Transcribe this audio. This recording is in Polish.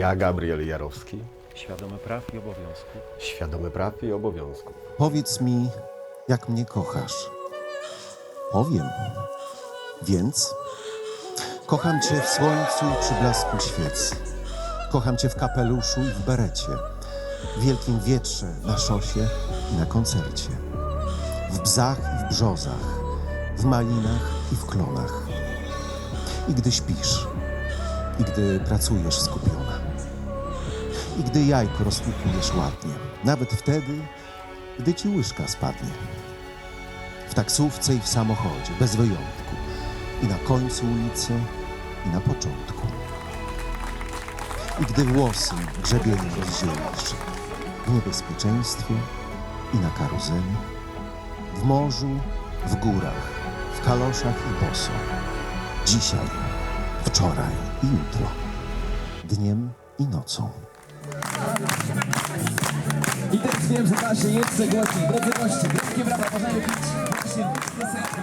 Ja, Gabriel Jarowski, Świadomy praw i obowiązków. świadomy praw i obowiązków. Powiedz mi, jak mnie kochasz. Powiem. Więc kocham Cię w słońcu i przy blasku świec. Kocham Cię w kapeluszu i w berecie. W wielkim wietrze, na szosie i na koncercie. W bzach i w brzozach. W malinach i w klonach. I gdy śpisz. I gdy pracujesz skupiona. I gdy jajko roztłukujesz ładnie. Nawet wtedy, gdy ci łyżka spadnie. W taksówce i w samochodzie, bez wyjątku. I na końcu ulicy, i na początku. I gdy włosy grzebieniem rozdzielisz, w niebezpieczeństwie i na karuzeli, w morzu, w górach, w kaloszach i boso. Dzisiaj, wczoraj i jutro, dniem i nocą. I teraz wiem, że da się jeszcze głośniej. Drodzy goście, wielkie brawa, możemy pić właśnie.